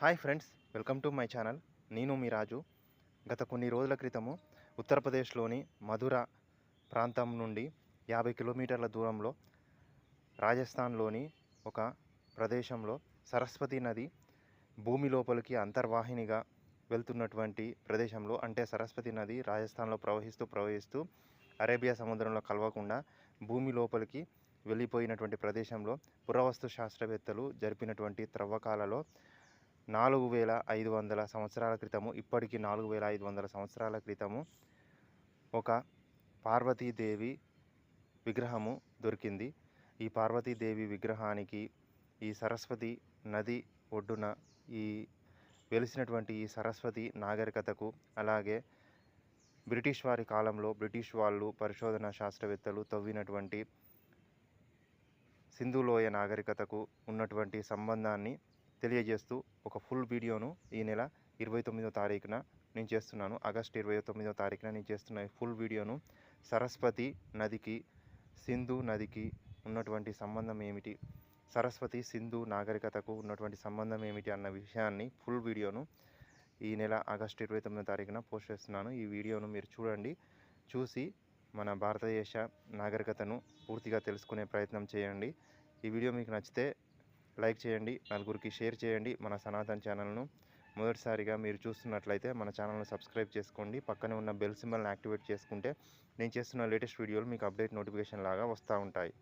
Hi friends welcome to my channel. నేను మీ రాజు. గత కొన్ని రోజుల క్రితము ఉత్తరప్రదేశ్లోని మధుర ప్రాంతం నుండి యాభై కిలోమీటర్ల దూరంలో రాజస్థాన్లోని ఒక ప్రదేశంలో సరస్వతి నది భూమి లోపలికి అంతర్వాహినిగా వెళ్తున్నటువంటి ప్రదేశంలో అంటే సరస్వతి నది రాజస్థాన్లో ప్రవహిస్తూ ప్రవహిస్తూ అరేబియా సముద్రంలో కలవకుండా భూమి లోపలికి వెళ్ళిపోయినటువంటి ప్రదేశంలో పురావస్తు శాస్త్రవేత్తలు జరిపినటువంటి త్రవ్వకాలలో నాలుగు వేల ఐదు వందల సంవత్సరాల క్రితము ఇప్పటికి నాలుగు వేల ఐదు వందల సంవత్సరాల క్రితము ఒక పార్వతీదేవి విగ్రహము దొరికింది. ఈ పార్వతీదేవి విగ్రహానికి ఈ సరస్వతి నది ఒడ్డున ఈ వెలిసినటువంటి ఈ సరస్వతి నాగరికతకు అలాగే బ్రిటిష్ వారి కాలంలో బ్రిటిష్ వాళ్ళు పరిశోధన శాస్త్రవేత్తలు తవ్వినటువంటి సింధులోయ నాగరికతకు ఉన్నటువంటి సంబంధాన్ని తెలియజేస్తూ ఒక ఫుల్ వీడియోను ఈ నెల ఇరవై తొమ్మిదో తారీఖున నేను చేస్తున్నాను. ఆగస్ట్ ఇరవై తొమ్మిదో తారీఖున నేను చేస్తున్న ఈ ఫుల్ వీడియోను సరస్వతి నదికి సింధు నదికి ఉన్నటువంటి సంబంధం ఏమిటి? సరస్వతి సింధు నాగరికతకు ఉన్నటువంటి సంబంధం ఏమిటి? అన్న విషయాన్ని ఫుల్ వీడియోను ఈ నెల ఆగస్ట్ ఇరవై తొమ్మిదో తారీఖున పోస్ట్ చేస్తున్నాను. ఈ వీడియోను మీరు చూడండి. చూసి మన భారతదేశ నాగరికతను పూర్తిగా తెలుసుకునే ప్రయత్నం చేయండి. ఈ వీడియో మీకు నచ్చితే లైక్ చేయండి నలుగురికి షేర్ చేయండి మన సనాతన్ ఛానల్ను. మొదటిసారిగా మీరు చూస్తున్నట్లయితే మన ఛానల్ను సబ్స్క్రైబ్ చేసుకోండి. పక్కనే ఉన్న బెల్ సింబల్ని యాక్టివేట్ చేసుకుంటే నేను చేస్తున్న లేటెస్ట్ వీడియోలు మీకు అప్డేట్ నోటిఫికేషన్ లాగా వస్తూ ఉంటాయి.